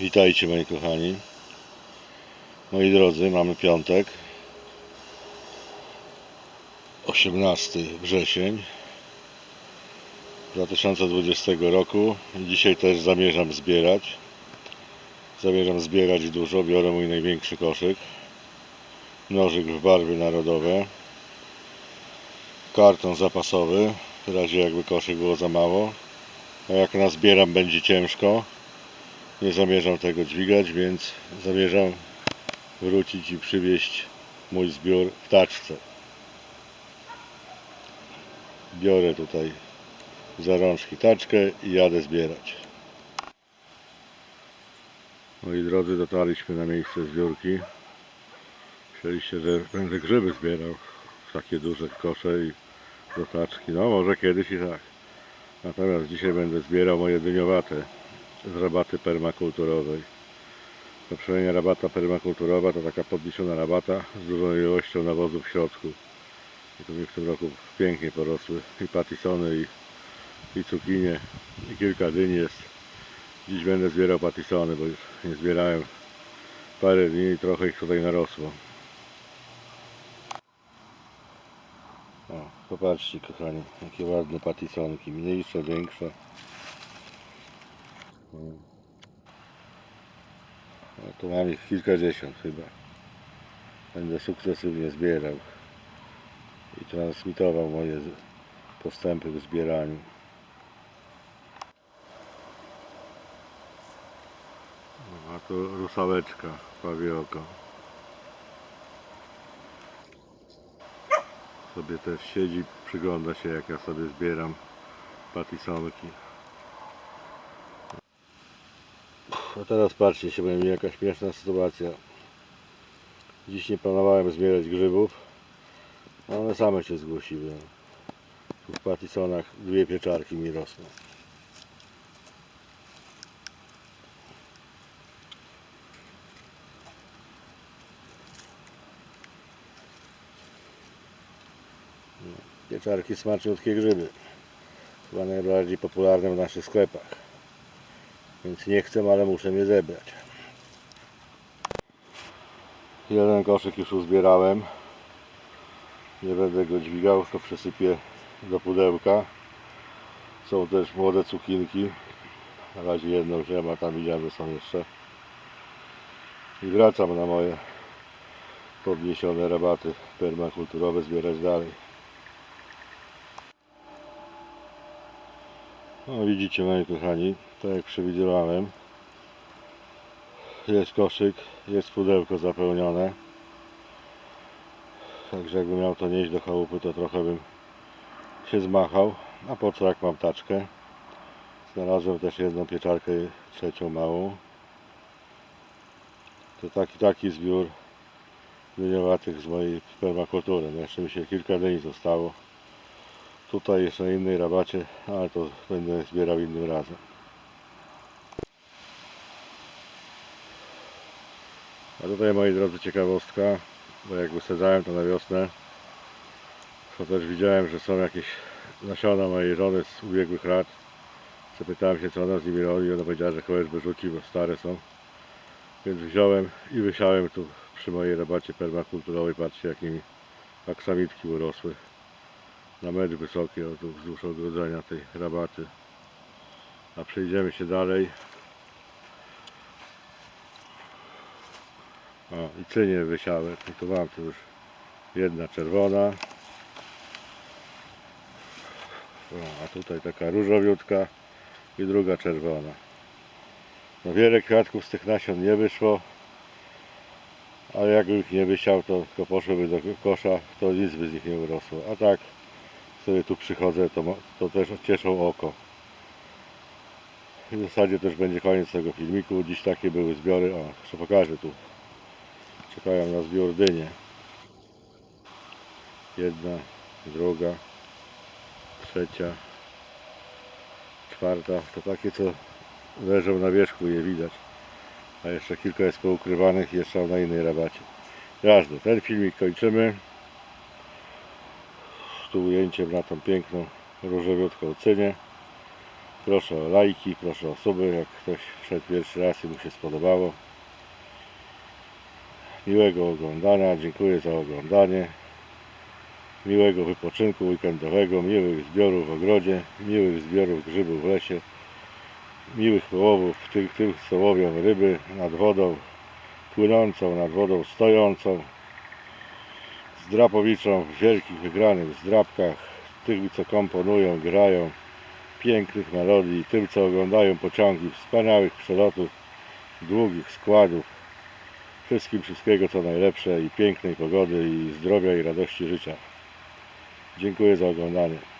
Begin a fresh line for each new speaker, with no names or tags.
Witajcie moi kochani. Moi drodzy, mamy piątek. 18 wrzesień 2020 roku. Dzisiaj też zamierzam zbierać. Zamierzam zbierać dużo. Biorę mój największy koszyk. Nożyk w barwy narodowe. Karton zapasowy. W razie jakby koszyk było za mało. A jak nazbieram będzie ciężko. Nie zamierzam tego dźwigać, więc zamierzam wrócić i przywieźć mój zbiór w taczce. Biorę tutaj za rączki taczkę i jadę zbierać. Moi drodzy, dotarliśmy na miejsce zbiórki. Myśleliście, że będę grzyby zbierał w takie duże kosze i do taczki. No może kiedyś i tak. Natomiast dzisiaj będę zbierał moje dyniowate z rabaty permakulturowej. Poprzednia rabata permakulturowa to taka podniesiona rabata z dużą ilością nawozu w środku. I tu mi w tym roku pięknie porosły i patisony i, i cukinie i kilka dyń jest. Dziś będę zbierał patisony, bo już nie zbierałem parę dni i trochę ich tutaj narosło. O, popatrzcie kochani, jakie ładne patisonki, mniejsze, większe. No, tu mam ich kilkadziesiąt chyba. Będę sukcesywnie zbierał i transmitował moje postępy w zbieraniu. No, A tu rusałeczka, prawie oko. Sobie też siedzi, przygląda się jak ja sobie zbieram patisonki. A teraz patrzcie się, będzie jakaś śmieszna sytuacja. Dziś nie planowałem zbierać grzybów, a one same się zgłosiły. Tu w patisonach dwie pieczarki mi rosną. No, Pieczarki smaczniutkie grzyby. Chyba najbardziej popularne w naszych sklepach. Więc nie chcę, ale muszę je zebrać. Jeden koszyk już uzbierałem. Nie będę go dźwigał, to przesypię do pudełka. Są też młode cukinki. Na razie jedną wziąłem, a tam widziałem, są jeszcze. I wracam na moje podniesione rabaty permakulturowe zbierać dalej. No widzicie moi kochani, tak jak przewidywałem jest koszyk, jest pudełko zapełnione. Także jakbym miał to nieść do chałupy to trochę bym się zmachał. A po co jak mam taczkę? Znalazłem też jedną pieczarkę trzecią małą. To taki taki zbiór dyniowatych z mojej permakultury. No jeszcze mi się kilka dni zostało Tutaj jest na innej rabacie, ale to będę zbierał innym razem. A tutaj moi drodzy ciekawostka, bo jak wysadzałem to na wiosnę, to też widziałem, że są jakieś nasiona mojej żony z ubiegłych lat. Zapytałem się co ona z nimi robi, ona powiedziała, że chyba już wyrzuci, bo stare są. Więc wziąłem i wysiałem tu przy mojej rabacie permakulturowej, patrzcie jakie mi aksamitki urosły na metr wysoki o, tu wzdłuż ogrodzenia tej rabaty. A przejdziemy się dalej. O, i cynie wysiałek. I tu już jedna czerwona. O, a tutaj taka różowiutka i druga czerwona. No wiele kwiatków z tych nasion nie wyszło. Ale jakbym ich nie wysiał, to tylko poszłyby do kosza, to nic by z nich nie urosło. A tak sobie tu przychodzę, to, to też cieszą oko. I w zasadzie też będzie koniec tego filmiku. Dziś takie były zbiory. O, jeszcze pokażę tu. Czekają na zbiór dynie. Jedna, druga, trzecia, czwarta. To takie, co leżą na wierzchu, nie widać. A jeszcze kilka jest poukrywanych i jeszcze na innej rabacie. Jasne, ten filmik kończymy ujęciem na tą piękną różowiutką cynię. Proszę o lajki, proszę o suby, jak ktoś wszedł pierwszy raz i mu się spodobało. Miłego oglądania, dziękuję za oglądanie. Miłego wypoczynku weekendowego, miłych zbiorów w ogrodzie, miłych zbiorów grzybów w lesie, miłych połowów tych, tych co łowią ryby nad wodą płynącą, nad wodą stojącą, zdrapowiczą w wielkich wygranych zdrapkach, tych co komponują, grają, pięknych melodii, tym co oglądają pociągi, wspaniałych przelotów, długich składów, wszystkim wszystkiego co najlepsze i pięknej pogody i zdrowia i radości życia. Dziękuję za oglądanie.